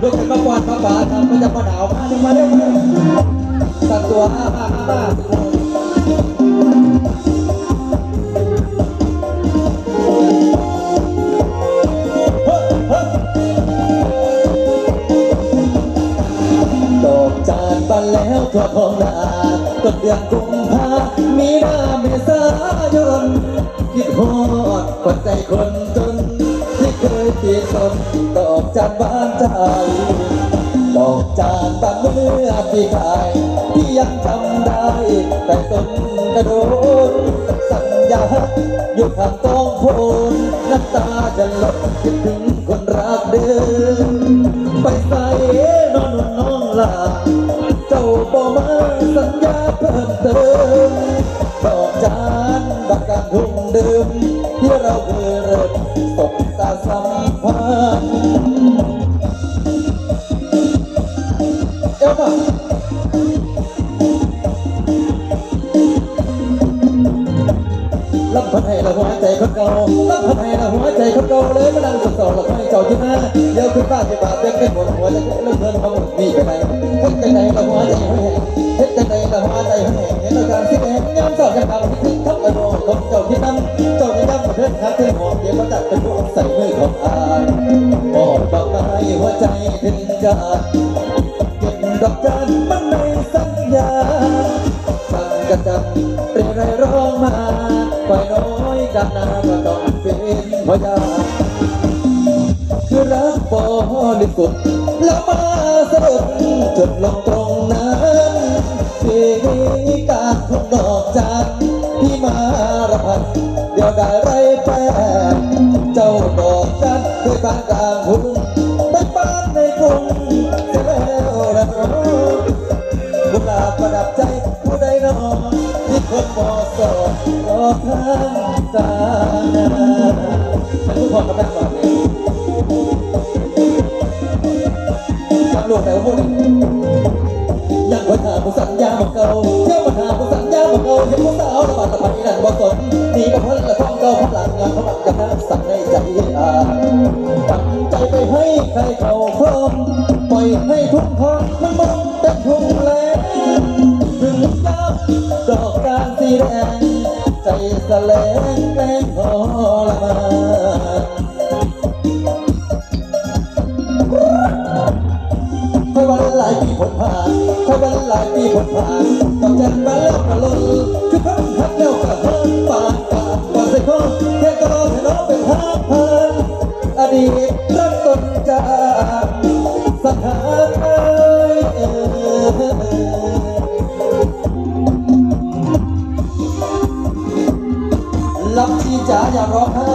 ลูกเป็นมากวาดมาป่าทำมันจะมาหนาวมาเร็วมาเร็วมาตัดตัวอ้ามาอ้ามาเฮ้ยเฮ้านบานแล้วทั่วท้องนาต้นเดือนกุมภามีนาเมษายนคิดฮอดปัจใจคนจน เคยตีตนดอกจานบานใจดอกจานบานเมื่อปีกายที่ยังจำได้ แต่ต้นกระโดนสัญญาอยู่ข้างกองโพนน้ำตาจะหลดคิดถึงคนรักเดิมไปใส่นอนนน้องลาเจ้าบ่มา สัญญาเพิ่มเติมดอกจานบักกลางทุ่งเดิม ที่เราเคยเริ่มตกตาสัมพันธ์เอ้ามาลำพันให้ละหัวใจคนเก่าลำพันให้ละหัวใจคนเก่าเลยมานั่งสดๆละให้เจ้าที่หน้าเดี๋ยวขึ้นบ้านที่บาดเจ็บเป็นหมดหัวใจเลิกเงินมาหมดมีไปไหน เจ้าที่นั่งเจ้าที่นั่งมาเดินหาเธอหอมเดี๋ยวมาจัดเป็นพวกใส่มือของอายบอกดอกไม้หัวใจถึงกันเก็บดอกจันมันในสัญญาสั่งกันจังเรียไรร้องมาปล่อยน้อยกันนาก็ต้องเป็นพยานคือรักบริสุทธิ์แล้วมาสะดุดจุดลงตรง เดี๋ยวได้ไรแปรเจ้าดอกจันทร์เคยบ้านกลางทุ่งไปบ้านในกรุงเสียแล้วนะกุหลาประดับใจผู้ใดนอนที่คนมอสอบรอทางตาฉันทุกคนกำลังฟังจำลูกแต่ว่าพูดยังปัญหาผู้สัญญาบอกเก่าเที่ยวปัญหาผู้สัญญาบอกเก่า นละท้องเก่าพลังงานพลังกันน้ำสั่งในใจอาตั้งใจไปให้ใครเขาพร้อมปล่อยให้ทุ่งทองมันมองเป็นทุ่งแลถึงยับดอกกาสีแดงใจสลงแกล้งทรมานค่อยวันหลายปีผลผ่านค่อยวันหลายปีผลผ่านกับจันมาแล้วก็ลนคือพันพักแล้วก็เฮินปานปาน ก่อนใส่ข้อแค่ก็รอให้น้องเป็นห้าพันอดีตรักตนจากสถานเอ่ยเอ่ยลำชีจ๋าอย่าร้องไห้